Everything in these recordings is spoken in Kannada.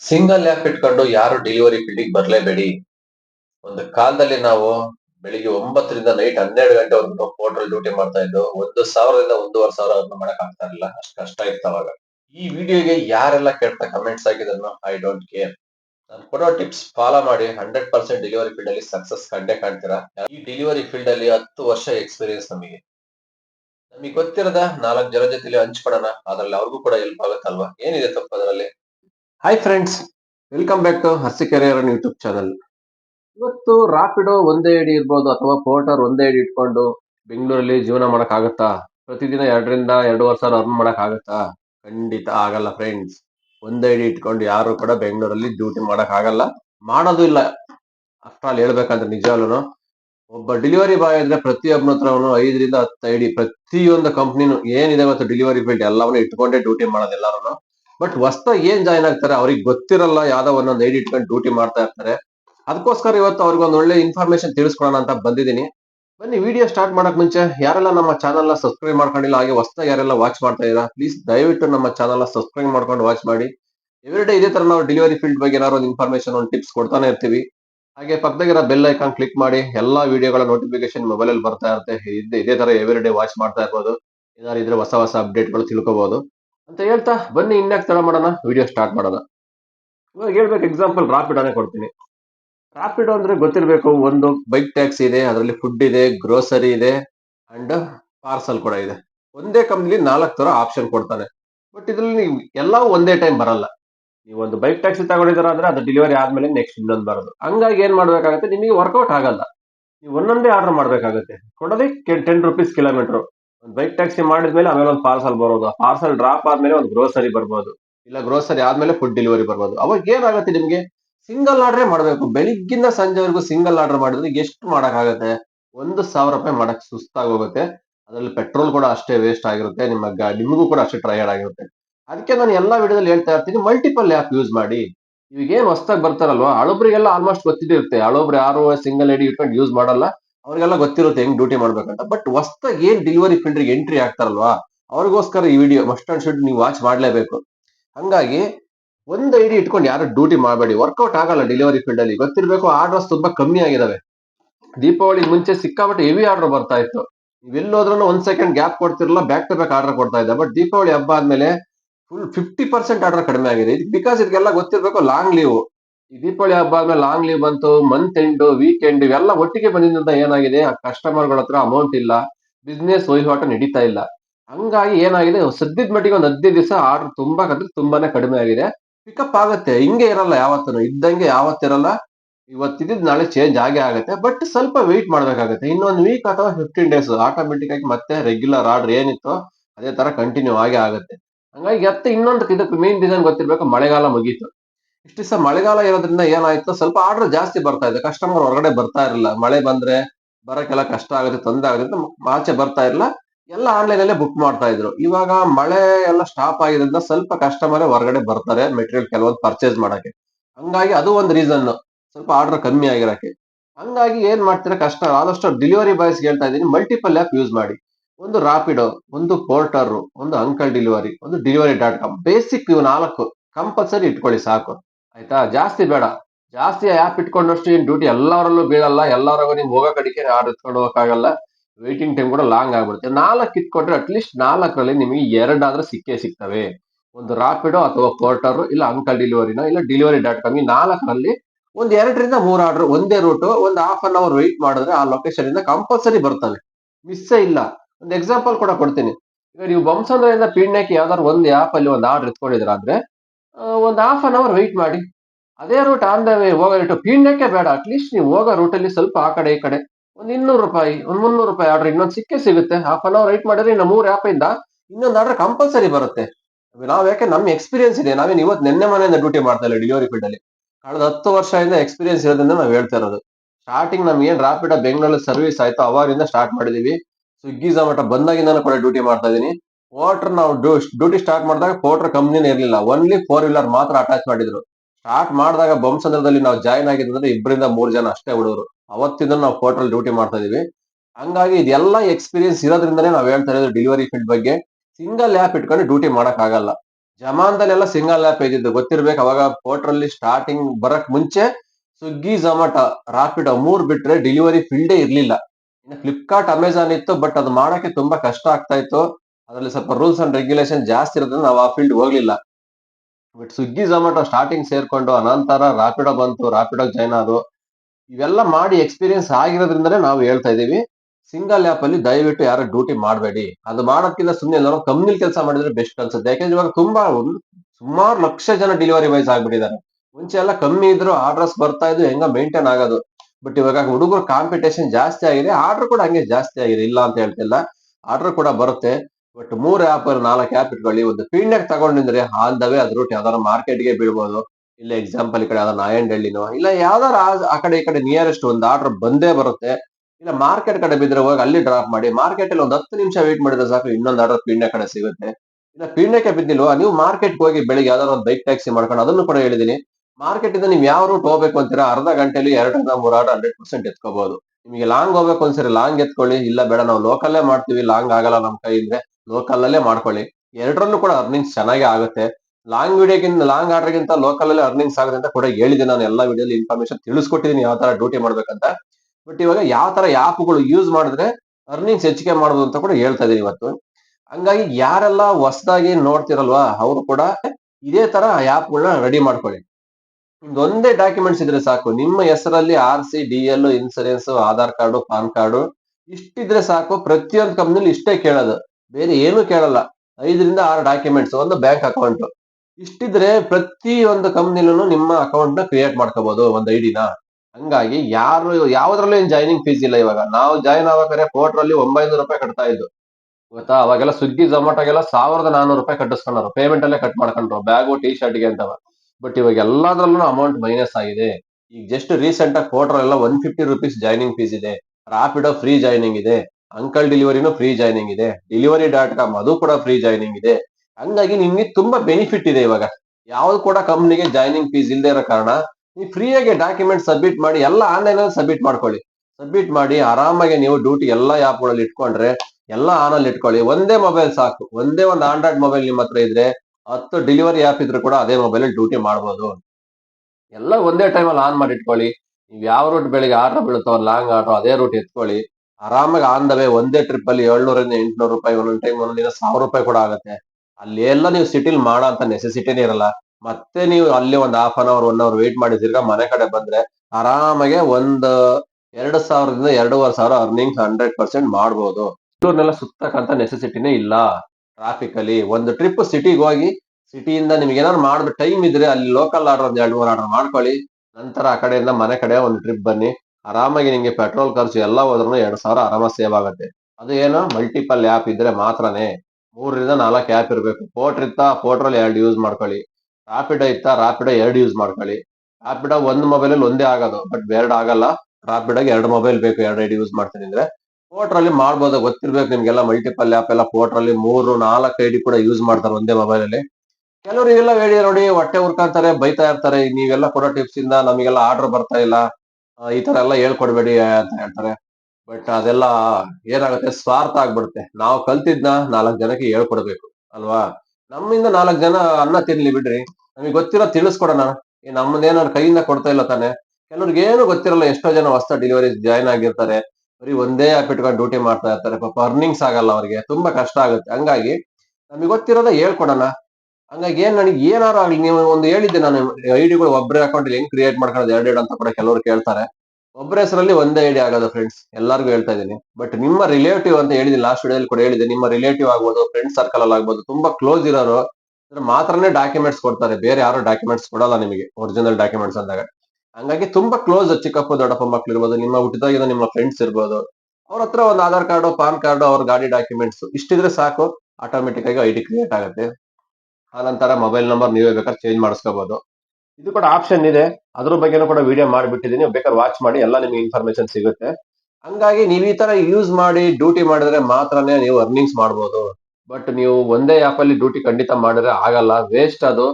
ಸಿಂಗಲ್ ಆ್ಯಪ್ ಇಟ್ಕೊಂಡು ಯಾರು ಡೆಲಿವರಿ ಫೀಲ್ಡಿಗೆ ಬರಲೇಬೇಡಿ. ಒಂದು ಕಾಲದಲ್ಲಿ ನಾವು ಬೆಳಿಗ್ಗೆ ಒಂಬತ್ತರಿಂದ ನೈಟ್ ಹನ್ನೆರಡು ಒಂದು ಹೋಟೆಲ್ ಡ್ಯೂಟಿ ಮಾಡ್ತಾ ಇದ್ದು, ಒಂದು ಸಾವಿರದಿಂದ ಒಂದೂವರೆ ಸಾವಿರ ಮಾಡಕ್ ಆಗ್ತಾ ಇರಲಿಲ್ಲ. ಅಷ್ಟು ಕಷ್ಟ ಇತ್ತು ಅವಾಗ. ಈ ವಿಡಿಯೋಗೆ ಯಾರೆಲ್ಲ ಕೇಳ್ತಾ ಕಮೆಂಟ್ಸ್ ಆಗಿದ್ರು ಐ ಡೋಂಟ್ ಕೇರ್ ನಾನು ಕೊಡೋ ಟಿಪ್ಸ್ ಫಾಲೋ ಮಾಡಿ ಹಂಡ್ರೆಡ್ ಪರ್ಸೆಂಟ್ ಡೆಲಿವರಿ ಫೀಲ್ಡ್ ಅಲ್ಲಿ ಸಕ್ಸಸ್ ಕಂಡೇ ಕಾಣ್ತೀರಾ? ಈ ಡೆಲಿವರಿ ಫೀಲ್ಡ್ ಅಲ್ಲಿ ಹತ್ತು ವರ್ಷ ಎಕ್ಸ್ಪೀರಿಯನ್ಸ್ ನಮಗೆ. ನಮಗೆ ಗೊತ್ತಿರದ ನಾಲ್ಕು ಜನ ಜೊತೆಲಿ ಹಂಚ್ಕೊಡೋಣ. ಅದ್ರಲ್ಲಿ ಅವ್ರಿಗೂ ಕೂಡ ಹೆಲ್ಪ್ ಆಗುತ್ತಲ್ವಾ? ಏನಿದೆ ತಪ್ಪು ಅದರಲ್ಲಿ? Hi friends welcome back to ಹರ್ಸಿ career YouTube channel ಇವತ್ತು ರಾಪಿಡೋ ಒಂದೇ ಐಡಿ ಇರ್ಬೋದು ಅಥವಾ ಪೋರ್ಟರ್ ಒಂದೇ ಐಡಿ ಇಟ್ಕೊಂಡು ಬೆಂಗಳೂರಲ್ಲಿ ಜೀವನ ಮಾಡೋಕ್ಕಾಗುತ್ತಾ ಪ್ರತಿದಿನ ಎರಡರಿಂದ ಎರಡು ವರ್ಷ ಅರ್ನ್ ಮಾಡೋಕ್ಕಾಗುತ್ತಾ ಖಂಡಿತ ಆಗಲ್ಲ ಫ್ರೆಂಡ್ಸ್ ಒಂದೇ ಐಡಿ ಇಟ್ಕೊಂಡು ಯಾರು ಕೂಡ ಬೆಂಗಳೂರಲ್ಲಿ ಡ್ಯೂಟಿ ಮಾಡೋಕ್ಕಾಗಲ್ಲ ಮಾಡೋದು ಇಲ್ಲ. ಅಫ್ಟರ್ ಆಲ್ ಹೇಳ್ಬೇಕಂದ್ರೆ ನಿಜವಾಗ್ಲೂ ಒಬ್ಬ ಡೆಲಿವರಿ ಬಾಯ್ ಅಂದ್ರೆ ಪ್ರತಿಯೊಬ್ಬನ ಅವನು ಐದರಿಂದ ಹತ್ತು ಐಡಿ ಪ್ರತಿಯೊಂದು ಕಂಪ್ನಿನೂ ಏನಿದೆ ಮತ್ತು ಡೆಲಿವರಿ ಫೀಲ್ಡ್ ಎಲ್ಲವನ್ನೂ ಇಟ್ಕೊಂಡೇ ಡ್ಯೂಟಿ ಮಾಡೋದು ಎಲ್ಲರೂ ಬಟ್ ಹೊಸ್ತ ಏನ್ ಜಾಯ್ನ್ ಆಗ್ತಾರೆ ಅವ್ರಿಗೆ ಗೊತ್ತಿರಲ್ಲ ಯಾವ್ದೋ ಒಂದೊಂದು ಐಡಿ ಇಟ್ಕೊಂಡು ಡ್ಯೂಟಿ ಮಾಡ್ತಾ ಇರ್ತಾರೆ. ಅದಕ್ಕೋಸ್ಕರ ಇವತ್ತು ಅವ್ರಿಗೆ ಒಂದು ಒಳ್ಳೆ ಇನ್ಫಾರ್ಮೇಶನ್ ತಿಳಿಸ್ಕೊಳ್ಳೋಣ ಅಂತ ಬಂದಿದ್ದೀನಿ. ಬನ್ನಿ ವಿಡಿಯೋ ಸ್ಟಾರ್ಟ್ ಮಾಡಕ್ ಮುಂಚೆ, ಯಾರೆಲ್ಲ ನಮ್ಮ ಚಾನಲ್ ಸಬ್ಸ್ಕ್ರೈಬ್ ಮಾಡ್ಕೊಂಡಿಲ್ಲ, ಹಾಗೆ ಹೊಸ್ದಾಗಿ ಯಾರೆಲ್ಲ ವಾಚ್ ಮಾಡ್ತಾ ಇದ್ದೀರಾ ಪ್ಲೀಸ್ ದಯವಿಟ್ಟು ನಮ್ಮ ಚಾನಲ್ ಸಬ್ಸ್ಕ್ರೈಬ್ ಮಾಡ್ಕೊಂಡು ವಾಚ್ ಮಾಡಿ. ಎವ್ರಿಡೇ ಇದೇ ತರ ನಾವು ಡೆಲಿವರಿ ಫೀಲ್ಡ್ ಬಗ್ಗೆ ಏನಾದ್ರು ಒಂದು ಇನ್ಫಾರ್ಮೇಶನ್ ಒಂದು ಟಿಪ್ಸ್ ಕೊಡ್ತಾನೆ ಇರ್ತೀವಿ. ಹಾಗೆ ಪಕ್ಕದಾಗಿರೋ ಬೆಲ್ ಐಕಾನ್ ಕ್ಲಿಕ್ ಮಾಡಿ, ಎಲ್ಲಾ ವಿಡಿಯೋಗಳ ನೋಟಿಫಿಕೇಶನ್ ಮೊಬೈಲ್ ಅಲ್ಲಿ ಬರ್ತಾ ಇರುತ್ತೆ. ಇದೇ ತರ ತರ ಎವ್ರಿಡೇ ವಾಚ್ ಮಾಡ್ತಾ ಇರ್ಬೋದು. ಏನಾದ್ರು ಇದ್ರೆ ಹೊಸ ಹೊಸ ಅಪ್ಡೇಟ್ಗಳು ತಿಳ್ಕೊಬಹುದು ಅಂತ ಹೇಳ್ತಾ ಬನ್ನಿ ಇನ್ಯಾಕ್ ತಡ ಮಾಡೋಣ? ವಿಡಿಯೋ ಸ್ಟಾರ್ಟ್ ಮಾಡೋಣ. ಇವಾಗ ಹೇಳ್ಬೇಕು ಎಕ್ಸಾಂಪಲ್ ರಾಪಿಡೋನೇ ಕೊಡ್ತೀನಿ. ರಾಪಿಡೋ ಅಂದ್ರೆ ಗೊತ್ತಿರಬೇಕು, ಒಂದು ಬೈಕ್ ಟ್ಯಾಕ್ಸಿ ಇದೆ, ಅದರಲ್ಲಿ ಫುಡ್ ಇದೆ ಗ್ರೋಸರಿ ಇದೆ ಅಂಡ್ ಪಾರ್ಸಲ್ ಕೂಡ ಇದೆ. ಒಂದೇ ಕಂಪ್ನಿ ನಾಲ್ಕು ತರ ಆಪ್ಷನ್ ಕೊಡ್ತಾನೆ. ಬಟ್ ಇದ್ರಲ್ಲಿ ನೀವು ಎಲ್ಲ ಒಂದೇ ಟೈಮ್ ಬರಲ್ಲ. ನೀವು ಒಂದು ಬೈಕ್ ಟ್ಯಾಕ್ಸಿ ತಗೊಂಡಿದ್ದೀರಾ ಅಂದ್ರೆ ಅದು ಡೆಲಿವರಿ ಆದ್ಮೇಲೆ ನೆಕ್ಸ್ಟ್ ಇನ್ನೊಂದು ಬರೋದು. ಹಂಗಾಗಿ ಏನ್ ಮಾಡ್ಬೇಕಾಗುತ್ತೆ? ನಿಮಗೆ ವರ್ಕೌಟ್ ಆಗಲ್ಲ. ನೀವು ಒಂದೊಂದೇ ಆರ್ಡರ್ ಮಾಡ್ಬೇಕಾಗುತ್ತೆ. ಕೊಡೋದೇ ten rupees kilometre bike taxi ಮಾಡಿದ್ಮೇಲೆ ಆಮೇಲೆ ಒಂದು ಪಾರ್ಸಲ್ ಬರೋದು. ಪಾರ್ಸಲ್ ಡ್ರಾಪ್ ಆದ್ಮೇಲೆ ಒಂದು ಗ್ರೋಸರಿ ಬರ್ಬೋದು. ಇಲ್ಲ ಗ್ರೋಸರಿ ಆದ್ಮೇಲೆ ಫುಡ್ ಡೆಲಿವರಿ ಬರ್ಬೋದು. ಅವಾಗ ಏನಾಗುತ್ತೆ ನಿಮ್ಗೆ? ಸಿಂಗಲ್ ಆರ್ಡ್ರೇ ಮಾಡಬೇಕು. ಬೆಳಿಗ್ಗಿಂದ ಸಂಜೆವರೆಗೂ ಸಿಂಗಲ್ ಆರ್ಡರ್ ಮಾಡಿದ್ರೆ ಎಷ್ಟು ಮಾಡೋಕ್ಕಾಗುತ್ತೆ? ಒಂದು ಸಾವಿರ ರೂಪಾಯಿ ಮಾಡಕ್ ಸುಸ್ತಾಗಿ ಹೋಗುತ್ತೆ ಅದರಲ್ಲಿ ಪೆಟ್ರೋಲ್ ಕೂಡ ಅಷ್ಟೇ ವೇಸ್ಟ್ ಆಗಿರುತ್ತೆ. ನಿಮ್ಮ ನಿಮಗೂ ಕೂಡ ಅಷ್ಟೇ ಟ್ರಯರ್ಡ್ ಆಗಿರುತ್ತೆ. ಅದಕ್ಕೆ ನಾನು ಎಲ್ಲಾ ವಿಡಿಯೋದಲ್ಲಿ ಹೇಳ್ತಾ ಇರ್ತೀನಿ. ಮಲ್ಟಿಪಲ್ ಆ್ಯಪ್ ಯೂಸ್ ಮಾಡಿ. ಇವಾಗ ಏನು ಹೊಸ್ದಾಗಿ ಬರ್ತಾರಲ್ವಾ? ಹಳೊಬ್ರಿಗೆಲ್ಲ ಆಲ್ಮೋಸ್ಟ್ ಗೊತ್ತಿದ್ದಿರುತ್ತೆ. ಹಳೊಬ್ರು ಯಾರು ಸಿಂಗಲ್ ಐಡಿ ಇಟ್ಕೊಂಡು ಯೂಸ್ ಮಾಡಲ್ಲ. ಅವ್ರಿಗೆಲ್ಲ ಗೊತ್ತಿರುತ್ತೆ ಹೆಂಗ್ ಡ್ಯೂಟಿ ಮಾಡ್ಬೇಕಂತ. ಬಟ್ ಹೊಸ್ದಾಗಿ ಏನ್ ಡೆಲಿವರಿ ಫೀಲ್ಡ್ ಎಂಟ್ರಿ ಆಗ್ತಾರಲ್ವಾ? ಅವ್ರಿಗೋಸ್ಕರ ಈ ವಿಡಿಯೋ ಮಸ್ಟ್ ಅಂಡ್ ಶುಡ್ ನೀವು ವಾಚ್ ಮಾಡ್ಲೇಬೇಕು. ಹಂಗಾಗಿ ಒಂದ್ ಐಡಿ ಇಟ್ಕೊಂಡು ಯಾರು ಡ್ಯೂಟಿ ಮಾಡಬೇಡಿ. ವರ್ಕೌಟ್ ಆಗಲ್ಲ ಡೆಲಿವರಿ ಫೀಲ್ಡ್ ಅಲ್ಲಿ. ಗೊತ್ತಿರಬೇಕು ಆರ್ಡರ್ಸ್ ತುಂಬಾ ಕಮ್ಮಿ ಆಗಿದಾವೆ. ದೀಪಾವಳಿ ಮುಂಚೆ ಸಿಕ್ಕಾಪಟ್ಟೆ ಹೆವಿ ಆರ್ಡರ್ ಬರ್ತಾ ಇತ್ತು. ನೀವೆಲ್ಲೋದ್ರೂ ಒಂದ್ ಸೆಕೆಂಡ್ ಗ್ಯಾಪ್ ಕೊಡ್ತಿರಲ್ಲ ಬ್ಯಾಕ್ ಟು ಬ್ಯಾಕ್ ಆರ್ಡರ್ ಕೊಡ್ತಾ ಇದ್ದ. ಬಟ್ ದೀಪಾವಳಿ ಹಬ್ಬ ಆದ್ಮೇಲೆ ಫುಲ್ ಫಿಫ್ಟಿ ಪರ್ಸೆಂಟ್ ಆರ್ಡರ್ ಕಡಿಮೆ ಆಗಿದೆ. ಬಿಕಾಸ್ ಇದಕ್ಕೆಲ್ಲ ಗೊತ್ತಿರ್ಬೇಕು ಲಾಂಗ್ ಲೀವ್ ಈ ದೀಪಾವಳಿ ಹಬ್ಬ ಆದ್ಮೇಲೆ ಲಾಂಗ್ ಲೀವ್ ಬಂತು ಮಂತ್ ಎಂಡ್ ವೀಕೆಂಡ್ ಇವೆಲ್ಲ ಒಟ್ಟಿಗೆ ಬಂದಿದ್ದರಿಂದ ಏನಾಗಿದೆ? ಆ ಕಸ್ಟಮರ್ಗಳ ಹತ್ರ ಅಮೌಂಟ್ ಇಲ್ಲ ಬಿಸ್ನೆಸ್ ವಹಿವಾಟ ನಡೀತಾ ಇಲ್ಲ. ಹಂಗಾಗಿ ಏನಾಗಿದೆ? ಸದ್ಯದ ಮಟ್ಟಿಗೆ ಒಂದು ಹದಿನೈದು ದಿವಸ ಆರ್ಡರ್ ತುಂಬಾ ಅಂದ್ರೆ ತುಂಬಾನೇ ಕಡಿಮೆ ಆಗಿದೆ. ಪಿಕಪ್ ಆಗುತ್ತೆ, ಹಿಂಗೆ ಇರಲ್ಲ ಯಾವತ್ತೂ ಇದ್ದಂಗೆ ಯಾವತ್ತಿರಲ್ಲ ಇವತ್ತಿದ್ದು ನಾಳೆ ಚೇಂಜ್ ಆಗೇ ಆಗುತ್ತೆ. ಬಟ್ ಸ್ವಲ್ಪ ವೆಯ್ಟ್ ಮಾಡಬೇಕಾಗುತ್ತೆ. ಇನ್ನೊಂದು ವೀಕ್ ಅಥವಾ ಫಿಫ್ಟೀನ್ ಡೇಸ್ ಆಟೋಮೆಟಿಕ್ ಆಗಿ ಮತ್ತೆ ರೆಗ್ಯುಲರ್ ಆರ್ಡರ್ ಏನಿತ್ತು, ಅದೇ ತರ ಕಂಟಿನ್ಯೂ ಆಗೇ ಆಗುತ್ತೆ. ಹಂಗಾಗಿ ಮತ್ತೆ ಇನ್ನೊಂದು ಇದಕ್ಕೆ ಮೇನ್ ರೀಸನ್ ಗೊತ್ತಿರ್ಬೇಕು, ಮಳೆಗಾಲ ಮುಗೀತು. ಇಷ್ಟು ದಿವಸ ಮಳೆಗಾಲ ಇರೋದ್ರಿಂದ ಏನಾಯ್ತು? ಸ್ವಲ್ಪ ಆರ್ಡರ್ ಜಾಸ್ತಿ ಬರ್ತಾ ಇದೆ. ಕಸ್ಟಮರ್ ಹೊರಗಡೆ ಬರ್ತಾ ಇರಲಿಲ್ಲ. ಮಳೆ ಬಂದ್ರೆ ಬರಕ್ಕೆಲ್ಲ ಕಷ್ಟ ಆಗುತ್ತೆ, ತೊಂದರೆ ಆಗುತ್ತೆ ಆಚೆ ಬರ್ತಾ ಇರಲಿಲ್ಲ. ಎಲ್ಲ ಆನ್ಲೈನ್ ಅಲ್ಲೇ ಬುಕ್ ಮಾಡ್ತಾ ಇದ್ರು. ಇವಾಗ ಮಳೆ ಎಲ್ಲ ಸ್ಟಾಪ್ ಆಗಿದ್ರಿಂದ ಸ್ವಲ್ಪ ಕಸ್ಟಮರ್ ಹೊರಗಡೆ ಬರ್ತಾರೆ ಮೆಟೀರಿಯಲ್ ಕೆಲವೊಂದು ಪರ್ಚೇಸ್ ಮಾಡಕ್ಕೆ. ಹಂಗಾಗಿ ಅದು ಒಂದು ರೀಸನ್ ಸ್ವಲ್ಪ ಆರ್ಡರ್ ಕಮ್ಮಿ ಆಗಿರಕ್ಕೆ. ಹಂಗಾಗಿ ಏನ್ ಮಾಡ್ತೀರಾ ಕಷ್ಟ ಆದಷ್ಟು ಡೆಲಿವರಿ ಬಾಯ್ಸ್ ಹೇಳ್ತಾ ಇದ್ದೀನಿ ಮಲ್ಟಿಪಲ್ ಆ್ಯಪ್ ಯೂಸ್ ಮಾಡಿ. ಒಂದು ರಾಪಿಡೋ ಒಂದು ಪೋರ್ಟರ್ ಒಂದು ಅಂಕಲ್ ಡೆಲಿವರಿ ಒಂದು ಡೆಲಿವರಿ ಡಾಟ್ ಕಾಮ್ ಬೇಸಿಕ್ ಇವು ನಾಲ್ಕು. ಕಂಪಲ್ಸರಿ ಇಟ್ಕೊಳ್ಳಿ ಸಾಕು. ಆಯ್ತಾ? ಜಾಸ್ತಿ ಬೇಡ. ಜಾಸ್ತಿ ಆ್ಯಪ್ ಇಟ್ಕೊಂಡಷ್ಟು ಏನು ಡ್ಯೂಟಿ ಎಲ್ಲರಲ್ಲೂ ಬೀಳಲ್ಲ. ಎಲ್ಲರಿಗೂ ನೀವು ಹೋಗೋ ಕಡೆಗೆ ಆರ್ಡರ್ ಎತ್ಕೊಂಡು ಹೋಗೋಕ್ಕಾಗಲ್ಲ. ವೆಯ್ಟಿಂಗ್ ಟೈಮ್ ಕೂಡ ಲಾಂಗ್ ಆಗ್ಬಿಡುತ್ತೆ. ನಾಲ್ಕು ಇಟ್ಕೊಂಡ್ರೆ ಅಟ್ಲೀಸ್ಟ್ ನಾಲ್ಕರಲ್ಲಿ ನಿಮಗೆ ಎರಡಾದ್ರೂ ಸಿಕ್ಕೇ ಸಿಗ್ತವೆ. ಒಂದು ರಾಪಿಡೋ ಅಥವಾ ಪೋರ್ಟರ್ ಇಲ್ಲ ಅಂಕಲ್ ಡೆಲಿವರಿನೋ ಇಲ್ಲ ಡೆಲಿವರಿ ಡಾಟ್ ಕಾಮ್ ನಾಲ್ಕರಲ್ಲಿ ಒಂದು ಎರಡರಿಂದ ಮೂರು ಆರ್ಡರ್ ಒಂದೇ ರೂಟು ಒಂದು ಹಾಫ್ ಅನ್ ಅವರ್ ವೆಯ್ಟ್ ಮಾಡಿದ್ರೆ ಆ ಲೊಕೇಶನ್ ಇಂದ ಕಂಪಲ್ಸರಿ ಬರ್ತವೆ. ಮಿಸ್ಸೇ ಇಲ್ಲ. ಒಂದು ಎಕ್ಸಾಂಪಲ್ ಕೂಡ ಕೊಡ್ತೀನಿ. ಈಗ ನೀವು ಬಂಸಂದ್ರಿಂದ ಪೀಣ್ಯಕ್ಕೆ ಯಾವ್ದಾದ್ರು ಒಂದು ಆ್ಯಪಲ್ಲಿ ಒಂದು ಆರ್ಡರ್ ಎತ್ಕೊಂಡಿದ್ರ ಅಂದ್ರೆ ಒಂದು ಹಾಫ್ ಅನ್ ಅವರ್ ವೆಯ್ಟ್ ಮಾಡಿ. ಅದೇ ರೂಟ್ ಆನ್ ದ ವೇ ಹೋಗೋ ರೇಟು ಪೀಣ್ಯಕ್ಕೆ ಬೇಡ. ಅಟ್ಲೀಸ್ಟ್ ನೀವು ಹೋಗೋ ರೂಟಲ್ಲಿ ಸ್ವಲ್ಪ ಆ ಕಡೆ ಈ ಕಡೆ. ಒಂದು ಇನ್ನೂರು ರೂಪಾಯಿ, ಒಂದು ಮುನ್ನೂರು ರೂಪಾಯಿ ಆರ್ಡರ್ ಇನ್ನೊಂದು ಸಿಕ್ಕೇ ಸಿಗುತ್ತೆ. ಹಾಫ್ ಅನ್ ಅವರ್ ವೆಯ್ಟ್ ಮಾಡಿದ್ರೆ ಇನ್ನು ಮೂರು ಆಪ್ ಇಂದ ಇನ್ನೊಂದು ಆರ್ಡರ್ ಕಂಪಲ್ಸರಿ ಬರುತ್ತೆ. ನಾವು ಯಾಕೆ ನಮ್ಮ ಎಕ್ಸ್ಪೀರಿಯನ್ಸ್ ಇದೆ. ನಾವೇನು ಇವತ್ತು ನಿನ್ನೆ ಮನೆಯಿಂದ ಡ್ಯೂಟಿ ಮಾಡ್ತಾ ಇಲ್ಲ ಡಿಲಿವರಿ ಫೀಲ್ಡಲ್ಲಿ ಕಳೆದ ಹತ್ತು ವರ್ಷದಿಂದ ಎಕ್ಸ್ಪೀರಿಯನ್ಸ್ ಇರೋದ್ರಿಂದ ನಾವು ಹೇಳ್ತಾ ಇರೋದು. ಸ್ಟಾರ್ಟಿಂಗ್ ನಮ್ಗೆ ಏನು ರಾಪಿಡ್ ಬೆಂಗಳೂರಲ್ಲಿ ಸರ್ವಿಸ್ ಆಯ್ತು ಅವಾಗಿಂದ ಸ್ಟಾರ್ಟ್ ಮಾಡಿದೀವಿ. ಸ್ವಿಗ್ಗಿ ಝೊಮ್ಯಾಟೊ ಬಂದಾಗಿಂದ ಕೂಡ ಡ್ಯೂಟಿ ಮಾಡ್ತಾ ಇದೀನಿ. ಪೋರ್ಟರ್ ನಾವು ಡ್ಯೂಟಿ ಸ್ಟಾರ್ಟ್ ಮಾಡಿದಾಗ ಪೋರ್ಟರ್ ಕಂಪ್ನಿನೇ ಇರಲಿಲ್ಲ. ಓನ್ಲಿ ಫೋರ್ ವೀಲರ್ ಮಾತ್ರ ಅಟ್ಯಾಚ್ ಮಾಡಿದ್ರು. ಸ್ಟಾರ್ಟ್ ಮಾಡಿದಾಗ ಬೊಮ್ಮಸಂದ್ರದಲ್ಲಿ ನಾವು ಜಾಯ್ನ್ ಆಗಿದ್ರೆ ಇಬ್ಬರಿಂದ ಮೂರು ಜನ ಅಷ್ಟೇ ಹುಡುಗರು. ಅವತ್ತಿಂದ ನಾವು ಪೋರ್ಟಲ್ ಡ್ಯೂಟಿ ಮಾಡ್ತಾ ಇದೀವಿ ಹಂಗಾಗಿ ಇದೆಲ್ಲ ಎಕ್ಸ್ಪೀರಿಯನ್ಸ್ ಇರೋದ್ರಿಂದನೇ ನಾವು ಹೇಳ್ತಾ ಇರೋದು ಡೆಲಿವರಿ ಫೀಲ್ಡ್ ಬಗ್ಗೆ. ಸಿಂಗಲ್ ಆ್ಯಪ್ ಇಟ್ಕೊಂಡು ಡ್ಯೂಟಿ ಆಗಲ್ಲ. ಜಮಾನ್ದಲ್ಲೆಲ್ಲ ಸಿಂಗಲ್ ಆ್ಯಪ್ ಇದ್ದಿದ್ದು. ಗೊತ್ತಿರ್ಬೇಕು, ಅವಾಗ ಪೋರ್ಟ್ರಲ್ಲಿ ಸ್ಟಾರ್ಟಿಂಗ್ ಬರಕ್ ಮುಂಚೆ ಸ್ವಿಗ್ಗಿ ಝೊಮ್ಯಾಟೊ ರಾಪಿಡೋ ಮೂರ್ ಬಿಟ್ರೆ ಡೆಲಿವರಿ ಫೀಲ್ಡೇ ಇರ್ಲಿಲ್ಲ. ಇನ್ನು ಫ್ಲಿಪ್ಕಾರ್ಟ್ ಅಮೆಝಾನ್ ಇತ್ತು ಬಟ್ ಅದು ಮಾಡಕ್ಕೆ ತುಂಬಾ ಕಷ್ಟ ಆಗ್ತಾ ಇತ್ತು. ಅದರಲ್ಲಿ ಸ್ವಲ್ಪ ರೂಲ್ಸ್ ಅಂಡ್ ರೆಗ್ಯುಲೇಷನ್ ಜಾಸ್ತಿ ಇರೋದ್ರಿಂದ ನಾವು ಆ ಫೀಲ್ಡ್ ಹೋಗ್ಲಿಲ್ಲ. ಬಟ್ ಸ್ವಿಗ್ಗಿ ಝೊಮ್ಯಾಟೊ ಸ್ಟಾರ್ಟಿಂಗ್ ಸೇರ್ಕೊಂಡು ಅನಂತರ ರಾಪಿಡೋ ಬಂತು ರಾಪಿಡೋ ಜಾಯ್ನ್ ಆದ್ರು, ಇವೆಲ್ಲ ಮಾಡಿ ಎಕ್ಸ್ಪೀರಿಯನ್ಸ್ ಆಗಿರೋದ್ರಿಂದಲೇ ನಾವು ಹೇಳ್ತಾ ಇದೀವಿ ಸಿಂಗಲ್ ಆ್ಯಪ್ ಅಲ್ಲಿ ದಯವಿಟ್ಟು ಯಾರು ಡ್ಯೂಟಿ ಮಾಡಬೇಡಿ. ಅದು ಮಾಡೋಕ್ಕಿಂತ ಸುಮ್ಮನೆ ಎಲ್ಲರೂ ಕಂಪ್ನಿಲಿ ಕೆಲಸ ಮಾಡಿದ್ರೆ ಬೆಸ್ಟ್ ಅನ್ಸುತ್ತೆ. ಯಾಕೆಂದ್ರೆ ಇವಾಗ ತುಂಬಾ ಸುಮಾರು ಲಕ್ಷ ಜನ ಡೆಲಿವರಿ ವೈಸ್ ಆಗ್ಬಿಟ್ಟಿದ್ದಾರೆ. ಮುಂಚೆ ಎಲ್ಲ ಕಮ್ಮಿ ಇದ್ರು ಆರ್ಡರ್ಸ್ ಬರ್ತಾ ಇದ್ದು ಹೆಂಗ ಮೇಂಟೈನ್ ಆಗೋದು. ಬಟ್ ಇವಾಗ ಹುಡುಗರು ಕಾಂಪಿಟೇಷನ್ ಜಾಸ್ತಿ ಆಗಿದೆ ಆರ್ಡರ್ ಕೂಡ ಹಂಗೆ ಜಾಸ್ತಿ ಆಗಿದೆ, ಇಲ್ಲ ಅಂತ ಹೇಳ್ತಿಲ್ಲ. ಆರ್ಡರ್ ಕೂಡ ಬರುತ್ತೆ. ಬಟ್ ಮೂರ್ ಆ್ಯಪ್ ನಾಲ್ಕು ಆ್ಯಪ್ ಇಟ್ಕೊಳ್ಳಿ, ಒಂದು ಫೀಲ್ಡ್ನಾಗ ತಗೊಂಡಿದ್ರೆ ಆನ್ ದ ವೇ ಅದ್ ರೂಟ್ ಯಾವ್ದಾರ ಮಾರ್ಕೆಟ್ಗೆ ಬೀಳ್ಬೋದು. ಇಲ್ಲ ಎಕ್ಸಾಂಪಲ್ ಈ ಕಡೆ ಯಾವ್ದಾರ ನಾಯಂಡಹಳ್ಳಿನೋ ಇಲ್ಲ ಯಾವ್ದಾರ ಆ- ಆ ಕಡೆ ಈ ಕಡೆ ನಿಯರೆಸ್ಟ್ ಒಂದು ಆರ್ಡರ್ ಬಂದೇ ಬರುತ್ತೆ. ಇಲ್ಲ ಮಾರ್ಕೆಟ್ ಕಡೆ ಬಿದ್ರೆ ಹೋಗಿ ಅಲ್ಲಿ ಡ್ರಾಪ್ ಮಾಡಿ ಮಾರ್ಕೆಟ್ ಅಲ್ಲಿ ಒಂದು ಹತ್ತು ನಿಮಿಷ ವೇಟ್ ಮಾಡಿದ್ರೆ ಸಾಕು ಇನ್ನೊಂದು ಆರ್ಡರ್ ಪೀಣ್ಯ ಕಡೆ ಸಿಗುತ್ತೆ. ಇಲ್ಲ ಪೀಣ್ಯಕ್ಕೆ ಬಿದ್ದಿಲ್ವಾ, ನೀವು ಮಾರ್ಕೆಟ್ ಹೋಗಿ ಬೆಳಿಗ್ಗೆ ಯಾವ್ದಾದ್ರು ಒಂದು ಬೈಕ್ ಟ್ಯಾಕ್ಸಿ ಮಾಡ್ಕೊಂಡು ಅದನ್ನು ಕೂಡ ಹೇಳಿದೀನಿ ಮಾರ್ಕೆಟ್ ಇಂದ ನೀವು ಯಾವ ರೂಟ್ ಹೋಗ್ಬೇಕು ಅಂತೀರಾ, ಅರ್ಧ ಗಂಟೆಲಿ ಎರಡರಿಂದ ಮೂರು ಆರ್ಡರ್ ಹಂಡ್ರೆಡ್ ಪರ್ಸೆಂಟ್ ಎತ್ಕೋಬಹುದು ನಿಮಗೆ ಲಾಂಗ್ ಹೋಗ್ಬೇಕು ಒಂದ್ಸರಿ ಲಾಂಗ್ ಎತ್ಕೊಳ್ಳಿ, ಇಲ್ಲ ಬೇಡ, ನಾವು ಲೋಕಲ್ಲೇ ಮಾಡ್ತೀವಿ, ಲಾಂಗ್ ಆಗಲ್ಲ ನಮ್ ಕೈಯಿಂದ ಲೋಕಲ್ ಅಲ್ಲೇ ಮಾಡ್ಕೊಳ್ಳಿ. ಎರಡರಲ್ಲೂ ಕೂಡ ಅರ್ನಿಂಗ್ಸ್ ಚೆನ್ನಾಗಿ ಆಗುತ್ತೆ. ಲಾಂಗ್ ವಿಡಿಯೋಗಿಂತ, ಲಾಂಗ್ ಆರ್ಡರ್ಗಿಂತ ಲೋಕಲ್ ಅಲ್ಲೇ ಅರ್ನಿಂಗ್ಸ್ ಆಗುತ್ತೆ ಅಂತ ಕೂಡ ಹೇಳಿದೆ ನಾನು ಎಲ್ಲ ವಿಡಿಯೋಲಿ ಇನ್ಫಾರ್ಮೇಶನ್ ತಿಳಿಸ್ಕೊಟ್ಟಿದ್ದೀನಿ ಯಾವ ತರ ಡ್ಯೂಟಿ ಮಾಡ್ಬೇಕಂತ. ಬಟ್ ಇವಾಗ ಯಾವ ತರ ಆ್ಯಪ್ಗಳು ಯೂಸ್ ಮಾಡಿದ್ರೆ ಅರ್ನಿಂಗ್ಸ್ ಹೆಚ್ಚಿಗೆ ಮಾಡೋದು ಅಂತ ಕೂಡ ಹೇಳ್ತಾ ಇದ್ದೀನಿ ಇವತ್ತು. ಹಂಗಾಗಿ ಯಾರೆಲ್ಲ ಹೊಸದಾಗಿ ನೋಡ್ತಿರಲ್ವಾ, ಅವರು ಕೂಡ ಇದೇ ತರ ಆ್ಯಪ್ಗಳನ್ನ ರೆಡಿ ಮಾಡ್ಕೊಳ್ಳಿ. ಒಂದೇ ಡಾಕ್ಯುಮೆಂಟ್ಸ್ ಇದ್ರೆ ಸಾಕು. ನಿಮ್ಮ ಹೆಸರಲ್ಲಿ R C D L insurance Aadhaar card PAN card ಇಷ್ಟಿದ್ರೆ ಸಾಕು. ಪ್ರತಿಯೊಂದು ಕಂಪ್ನಿಲಿ ಇಷ್ಟೇ ಕೇಳೋದು. ಬೇರೆ ಏನು ಕೇಳಲ್ಲ. ಐದರಿಂದ ಆರು ಡಾಕ್ಯುಮೆಂಟ್ಸ್ ಒಂದು ಬ್ಯಾಂಕ್ ಅಕೌಂಟ್ ಇಷ್ಟಿದ್ರೆ ಪ್ರತಿ ಒಂದು ಕಂಪ್ನಿಲೂ ನಿಮ್ಮ ಅಕೌಂಟ್ನ ಕ್ರಿಯೇಟ್ ಮಾಡ್ಕೋಬಹುದು ಒಂದು ಐಡಿನ ಹಂಗಾಗಿ ಯಾರು, ಯಾವ್ದ್ರಲ್ಲೂ ಏನ್ ಜಾಯ್ನಿಂಗ್ ಫೀಸ್ ಇಲ್ಲ ಇವಾಗ. ನಾವು ಜಾಯ್ನ್ ಆಗ್ಬೇಕಾದ್ರೆ ಪೋರ್ಟ್ರಲ್ಲಿ ಒಂಬೈನೂರು ರೂಪಾಯಿ ಕಟ್ತಾ ಇದ್ದು ಗೊತ್ತಾ? ಅವಾಗೆಲ್ಲ ಸ್ವಿಗ್ಗಿ ಝೊಮ್ಯಾಟೋಗೆಲ್ಲ ಸಾವಿರದ ನಾನೂರು ರೂಪಾಯಿ ಕಟ್ಟಿಸ್ಕೊಂಡ್ರು ಪೇಮೆಂಟ್ ಅಲ್ಲೇ ಕಟ್ ಮಾಡ್ಕೊಂಡ್ರು. ಬ್ಯಾಗು ಟಿ ಶರ್ಟ್ಗೆ ಅಂತವ. ಬಟ್ ಇವಾಗ ಎಲ್ಲದ್ರಲ್ಲೂ ಅಮೌಂಟ್ ಮೈನಸ್ ಆಗಿದೆ. ಈಗ ಜಸ್ಟ್ ರೀಸೆಂಟ್ ಆಗಿ ಕೋಟರ್ ಎಲ್ಲ one fifty rupees joining fees ಇದೆ. ರಾಪಿಡೋ ಫ್ರೀ ಜಾಯ್ನಿಂಗ್ ಇದೆ. ಅಂಕಲ್ ಡೆಲಿವರಿನೂ ಫ್ರೀ ಜಾಯ್ನಿಂಗ್ ಇದೆ. ಡೆಲಿವರಿ ಡಾಟ್ ಕಾಮ್ ಅದು ಕೂಡ ಫ್ರೀ ಜಾಯ್ನಿಂಗ್ ಇದೆ. ಹಂಗಾಗಿ ನಿಮ್ಗೆ ತುಂಬಾ ಬೆನಿಫಿಟ್ ಇದೆ ಇವಾಗ. ಯಾವ್ದು ಕೂಡ ಕಂಪ್ನಿಗೆ ಜಾಯ್ನಿಂಗ್ ಫೀಸ್ ಇಲ್ಲದೆ ಇರೋ ಕಾರಣ ನೀವು ಫ್ರೀಯಾಗಿ ಡಾಕ್ಯುಮೆಂಟ್ ಸಬ್ಮಿಟ್ ಮಾಡಿ ಎಲ್ಲ ಆನ್ಲೈನ್ ಅಲ್ಲಿ ಸಬ್ಮಿಟ್ ಮಾಡ್ಕೊಳ್ಳಿ. ಸಬ್ಮಿಟ್ ಮಾಡಿ ಆರಾಮಾಗಿ ನೀವು ಡ್ಯೂಟಿ ಎಲ್ಲ ಆ್ಯಪ್ಗಳಲ್ಲಿ ಇಟ್ಕೊಂಡ್ರೆ ಎಲ್ಲ ಅಲ್ಲಿ ಇಟ್ಕೊಳ್ಳಿ. ಒಂದೇ ಮೊಬೈಲ್ ಸಾಕು. ಒಂದೇ ಒಂದು ಆಂಡ್ರಾಯ್ಡ್ ಮೊಬೈಲ್ ನಿಮ್ಮ ಹತ್ರ ಇದ್ರೆ ಹತ್ತು ಡೆಲಿವರಿ ಆಪ್ ಇದ್ರು ಕೂಡ ಅದೇ ಮೊಬೈಲ್ ಅಲ್ಲಿ ಡ್ಯೂಟಿ ಮಾಡ್ಬೋದು. ಎಲ್ಲ ಒಂದೇ ಟೈಮಲ್ಲಿ ಆನ್ ಮಾಡಿ ಇಟ್ಕೊಳ್ಳಿ ನೀವು ಯಾವ ರೂಟ್ ಬೆಳಿಗ್ಗೆ ಆಟೋ ಬೀಳುತ್ತೋ ಲಾಂಗ್ ಆಟೋ ಅದೇ ರೂಟ್ ಎತ್ಕೊಳ್ಳಿ. ಆರಾಮಾಗಿ ಆನ್ ದ ಒಂದೇ ಟ್ರಿಪ್ ಅಲ್ಲಿ ಏಳ್ನೂರಿಂದ ಎಂಟುನೂರು ರೂಪಾಯಿ ಒಂದೊಂದು ಟೈಮ್ ಒಂದೊಂದು ದಿನ ಸಾವಿರ ರೂಪಾಯಿ ಕೂಡ ಆಗುತ್ತೆ. ಅಲ್ಲಿ ಎಲ್ಲ ನೀವು ಸಿಟಿಲಿ ಮಾಡೋ ಅಂತ ನೆಸೆಸಿಟಿನೇ ಇರಲ್ಲ. ಮತ್ತೆ ನೀವು ಅಲ್ಲಿ ಒಂದು half an hour one hour wait ಮಾಡಿ ತಿರ್ಗಾ ಮನೆ ಕಡೆ ಬಂದ್ರೆ ಆರಾಮಾಗೆ ಒಂದು ಎರಡು ಸಾವಿರದಿಂದ ಎರಡೂವರೆ ಸಾವಿರ ಅರ್ನಿಂಗ್ಸ್ ಹಂಡ್ರೆಡ್ ಪರ್ಸೆಂಟ್ ಮಾಡ್ಬೋದು. ಸುತ್ತಕ್ಕಂತ ನೆಸೆಸಿಟಿನೇ ಇಲ್ಲ. ಟ್ರಾಫಿಕ್ ಅಲ್ಲಿ ಒಂದು ಟ್ರಿಪ್ ಸಿಟಿಗೆ ಹೋಗಿ ಸಿಟಿಯಿಂದ ನಿಮ್ಗೆ ಏನಾದ್ರು ಮಾಡಿದ್ರೆ ಟೈಮ್ ಇದ್ರೆ ಅಲ್ಲಿ ಲೋಕಲ್ ಆರ್ಡರ್ ಒಂದು ಎರಡು ಮೂರು ಆರ್ಡರ್ ಮಾಡ್ಕೊಳ್ಳಿ. ನಂತರ ಆ ಕಡೆಯಿಂದ ಮನೆ ಕಡೆ ಒಂದು ಟ್ರಿಪ್ ಬನ್ನಿ. ಆರಾಮಾಗಿ ನಿಮಗೆ ಪೆಟ್ರೋಲ್ ಖರ್ಚು ಎಲ್ಲ ಹೋದ್ರೂ ಎರಡು ಸಾವಿರ ಆರಾಮಾಗಿ ಸೇವ್ ಆಗುತ್ತೆ. ಅದು ಏನು? ಮಲ್ಟಿಪಲ್ ಆ್ಯಪ್ ಇದ್ರೆ ಮಾತ್ರನೇ. ಮೂರರಿಂದ ನಾಲ್ಕು ಆ್ಯಪ್ ಇರಬೇಕು. ಪೋರ್ಟ್ರ್ ಇತ್ತಾ ಪೋರ್ಟ್ರಲ್ಲಿ ಎರಡು ಯೂಸ್ ಮಾಡ್ಕೊಳ್ಳಿ. ರಾಪಿಡೋ ಇತ್ತ ರಾಪಿಡೋ ಎರಡು ಯೂಸ್ ಮಾಡ್ಕೊಳ್ಳಿ. ರಾಪಿಡೋ ಒಂದು ಮೊಬೈಲಲ್ಲಿ ಒಂದೇ ಆಗೋದು. ಬಟ್ ಎರಡು ಆಗಲ್ಲ. ರಾಪಿಡೋಗೆ ಎರಡು ಮೊಬೈಲ್ ಬೇಕು, ಎರಡು ಎರಡು ಯೂಸ್ ಮಾಡ್ತೀನಿ ಅಂದ್ರೆ. ಪೋರ್ಟ್ರಲ್ಲಿ ಮಾಡ್ಬೋದು, ಗೊತ್ತಿರ್ಬೇಕು ನಿಮ್ಗೆಲ್ಲ ಮಲ್ಟಿಪಲ್ ಆ್ಯಪ್ ಎಲ್ಲ ಪೋರ್ಟ್ರಲ್ಲಿ ಮೂರು, ನಾಲ್ಕು ಐಡಿ ಕೂಡ ಯೂಸ್ ಮಾಡ್ತಾರೆ ಒಂದೇ ಮೊಬೈಲ್ ಅಲ್ಲಿ. ಕೆಲವರಿಗೆಲ್ಲ ಹೇಳಿ ನೋಡಿ, ಹೊಟ್ಟೆ ಹುರ್ಕಾಂತಾರೆ ಬೈತಾ ಇರ್ತಾರೆ, ನೀವೆಲ್ಲ ಕೊಡೋ ಟಿಪ್ಸ್ ಇಂದ ನಮಗೆಲ್ಲ ಆರ್ಡರ್ ಬರ್ತಾ ಇಲ್ಲ ಈ ತರ ಎಲ್ಲ ಹೇಳ್ಕೊಡ್ಬೇಡಿ ಅಂತ ಹೇಳ್ತಾರೆ. ಬಟ್ ಅದೆಲ್ಲ ಏನಾಗುತ್ತೆ, ಸ್ವಾರ್ಥ ಆಗ್ಬಿಡುತ್ತೆ. ನಾವು ಕಲ್ತಿದ್ನ ನಾಲ್ಕು ಜನಕ್ಕೆ ಹೇಳ್ಕೊಡ್ಬೇಕು, ಅಲ್ವಾ? ನಮ್ಮಿಂದ ನಾಲ್ಕು ಜನ ಅನ್ನ ತಿನ್ಲಿ ಬಿಡ್ರಿ. ನಮಗೆ ಗೊತ್ತಿರೋ ತಿಳಿಸ್ಕೊಡೋಣ. ನಮ್ಮದೇನಾದ್ರು ಕೈಯಿಂದ ಕೊಡ್ತಾ ಇಲ್ಲ ತಾನೆ. ಕೆಲವ್ರಿಗೆ ಏನು ಗೊತ್ತಿರಲ್ಲ, ಎಷ್ಟೋ ಜನ ಹೊಸ ಡೆಲಿವರಿ ಜಾಯ್ನ್ ಆಗಿರ್ತಾರೆ. ಬರೀ ಒಂದೇ ಆಪ್ ಇಟ್ಕೊಂಡು ಡ್ಯೂಟಿ ಮಾಡ್ತಾ ಇರ್ತಾರೆ. ಪಾಪ ಅರ್ನಿಂಗ್ಸ್ ಆಗಲ್ಲ ಅವ್ರಿಗೆ. ತುಂಬಾ ಕಷ್ಟ ಆಗುತ್ತೆ. ಹಂಗಾಗಿ ನಮಗೆ ಗೊತ್ತಿರೋದ ಹೇಳ್ಕೊಡೋಣ. ಹಂಗಾಗಿ ಏನ್ ನನಗೆ ಏನಾರು ಆಗ್ಲಿ, ನೀವು ಒಂದು ಹೇಳಿದ್ದೆ ನಾನು ಐಡಿಗಳು ಒಬ್ಬರೇ ಅಕೌಂಟ್ ಹೆಂಗ್ ಕ್ರಿಯೇಟ್ ಮಾಡ್ಕೊಳ್ಳೋದು ಎರಡು ಅಂತ ಕೂಡ ಕೆಲವರು ಕೇಳ್ತಾರೆ. ಒಬ್ಬರ ಹೆಸರಲ್ಲಿ ಒಂದೇ ಐಡಿ ಆಗೋದು ಫ್ರೆಂಡ್ಸ್ ಎಲ್ಲರಿಗೂ ಹೇಳ್ತಾ ಇದ್ದೀನಿ. ಬಟ್ ನಿಮ್ಮ ರಿಲೇಟಿವ್ ಅಂತ ಹೇಳಿದ್ದೀನಿ ಲಾಸ್ಟ್ ವಿಡಿಯೋದಲ್ಲಿ ಕೂಡ ಹೇಳಿದೆ ನಿಮ್ಮ ರಿಲೇಟಿವ್ ಆಗ್ಬೋದು ಫ್ರೆಂಡ್ ಸರ್ಕಲ್ ಅಲ್ಲಿ ಆಗ್ಬೋದು, ತುಂಬಾ ಕ್ಲೋಸ್ ಇರೋರು ಮಾತ್ರನೇ ಡಾಕ್ಯುಮೆಂಟ್ಸ್ ಕೊಡ್ತಾರೆ. ಬೇರೆ ಯಾರು ಡಾಕ್ಯುಮೆಂಟ್ಸ್ ಕೊಡಲ್ಲ ನಿಮಗೆ. ಒರಿಜಿನಲ್ ಡಾಕ್ಯುಮೆಂಟ್ಸ್ ಅಂದಾಗ. ಹಂಗಾಗಿ ತುಂಬಾ ಕ್ಲೋಸ್ ಚಿಕ್ಕಪ್ಪ, ದೊಡ್ಡಪ್ಪ ಮಕ್ಳು ಇರ್ಬೋದು ನಿಮ್ಮ ಹುಟ್ಟಿದಾಗಿರೋ ನಿಮ್ಮ ಫ್ರೆಂಡ್ಸ್ ಇರ್ಬೋದು. ಅವ್ರ ಹತ್ರ ಒಂದು ಆಧಾರ್ ಕಾರ್ಡು, ಪಾನ್ ಕಾರ್ಡು, ಅವ್ರ ಗಾಡಿ ಡಾಕ್ಯುಮೆಂಟ್ಸ್ ಇಷ್ಟಿದ್ರೆ ಸಾಕು ಆಟೋಮೆಟಿಕ್ ಆಗಿ ಐಡಿ ಕ್ರಿಯೇಟ್ ಆಗುತ್ತೆ. ಆನಂತರ ಮೊಬೈಲ್ ನಂಬರ್ ನೀವೇ ಬೇಕಾದ್ರೆ ಚೇಂಜ್ ಮಾಡಿಸ್ಕೋಬಹುದು ಇದು ಕೂಡ ಆಪ್ಷನ್ ಇದೆ. ಅದ್ರ ಬಗ್ಗೆನೂ ಕೂಡ ವಿಡಿಯೋ ಮಾಡಿಬಿಟ್ಟಿದ್ದೀನಿ. ಬೇಕಾದ್ರೆ ವಾಚ್ ಮಾಡಿ, ಎಲ್ಲ ನಿಮ್ಗೆ ಇನ್ಫಾರ್ಮೇಶನ್ ಸಿಗುತ್ತೆ. ಹಂಗಾಗಿ ನೀವು ಈ ತರ ಯೂಸ್ ಮಾಡಿ ಡ್ಯೂಟಿ ಮಾಡಿದ್ರೆ ಮಾತ್ರನೇ ನೀವು ಅರ್ನಿಂಗ್ಸ್ ಮಾಡ್ಬೋದು. ಬಟ್ ನೀವು ಒಂದೇ ಆಪ್ ಅಲ್ಲಿ ಡ್ಯೂಟಿ ಖಂಡಿತ ಮಾಡಿದ್ರೆ ಆಗಲ್ಲ. ವೇಸ್ಟ್ ಅದು.